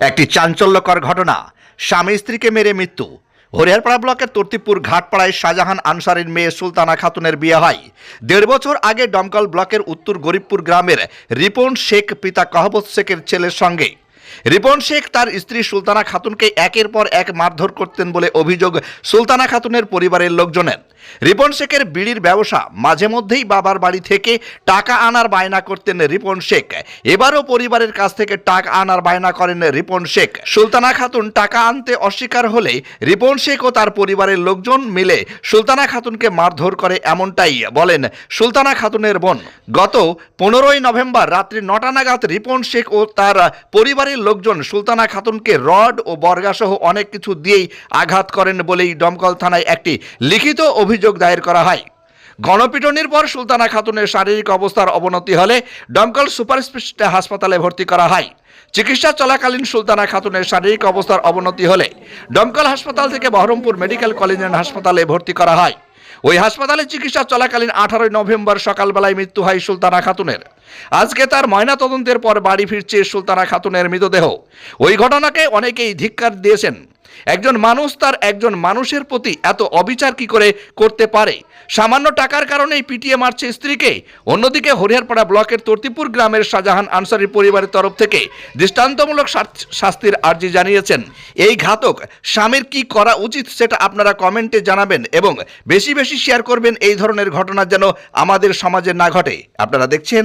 একটি চাঞ্চল্যকর ঘটনা। স্বামী স্ত্রীকে মেরে মৃত্যু। হরিয়ারপাড়া ব্লকের তর্তিপুর ঘাটপাড়ায় শাহজাহান আনসারের মেয়ে সুলতানা খাতুনের বিয়ে হয়। দেড় বছর আগে ডমকল ব্লকের উত্তর গরিবপুর গ্রামের রিপন শেখ পিতা কাহবত শেখের ছেলের সঙ্গে। রিপন শেখ তার স্ত্রী সুলতানা খাতুনকে একের পর এক মারধর করতেন বলে অভিযোগ সুলতানা খাতুনের পরিবারের লোকজনের। রিপন শেখের বিড়ির ব্যবসা, মাঝে মধ্যেই বাবার বাড়ি থেকে টাকা আনার বায়না করতেন রিপন শেখ। এবারও পরিবারের কাছ থেকে টাকা আনার বায়না করেন রিপন শেখ। সুলতানা খাতুন টাকা আনতে অস্বীকার হলে রিপন শেখ ও তার পরিবারের লোকজন মিলে সুলতানা খাতুনকে মারধর করে এমনটাই বলেন সুলতানা খাতুনের বোন। গত পনেরোই নভেম্বর রাত্রি নটা নাগাদ রিপন শেখ ও তার পরিবারের লোকজন সুলতানা খাতুনকে রড ও বর্গাসহ অনেক কিছু দিয়েই আঘাত করেন বলেই দমকল থানায় একটি লিখিত অভিযোগ দায়ের করা হয়। গণপিটনির পর সুলতানা খাতুনের শারীরিক অবস্থার অবনতি হলে দমকল সুপার স্পেশালিটি হাসপাতালে ভর্তি করা হয়। চিকিৎসা চলাকালীন সুলতানা খাতুনের শারীরিক অবস্থার অবনতি হলে দমকল হাসপাতাল থেকে বহরমপুর মেডিকেল কলেজ অ্যান্ড হাসপাতালে ভর্তি করা হয়। ওই হাসপাতালে চিকিৎসা চলাকালীন আঠারোই নভেম্বর সকালবেলায় মৃত্যু হয় সুলতানা খাতুনের। আজকে তার ময়নাতদন্তের পর বাড়ি ফিরছে সুলতানা খাতুনের মৃতদেহ। ওই ঘটনাকে অনেকেই ধিক্কার দিয়েছেন। একজন মানুষ তার একজন মানুষের প্রতি এত অবিচার কি করে করতে পারে? সামান্য টাকার কারণেই পিটিয়ে মারছে স্ত্রীকে। অন্যদিকে হরিহরপাড়া ব্লকের তর্তিপুর গ্রামের শাহজাহান আনসারির পরিবারের তরফ থেকে দৃষ্টান্তমূলক শাস্তির আর্জি জানিয়েছেন। এই ঘাতক স্বামীর কি করা উচিত সেটা আপনারা কমেন্টে জানাবেন এবং বেশি বেশি শেয়ার করবেন এই ধরনের ঘটনা যেন আমাদের সমাজে না ঘটে। আপনারা দেখছেন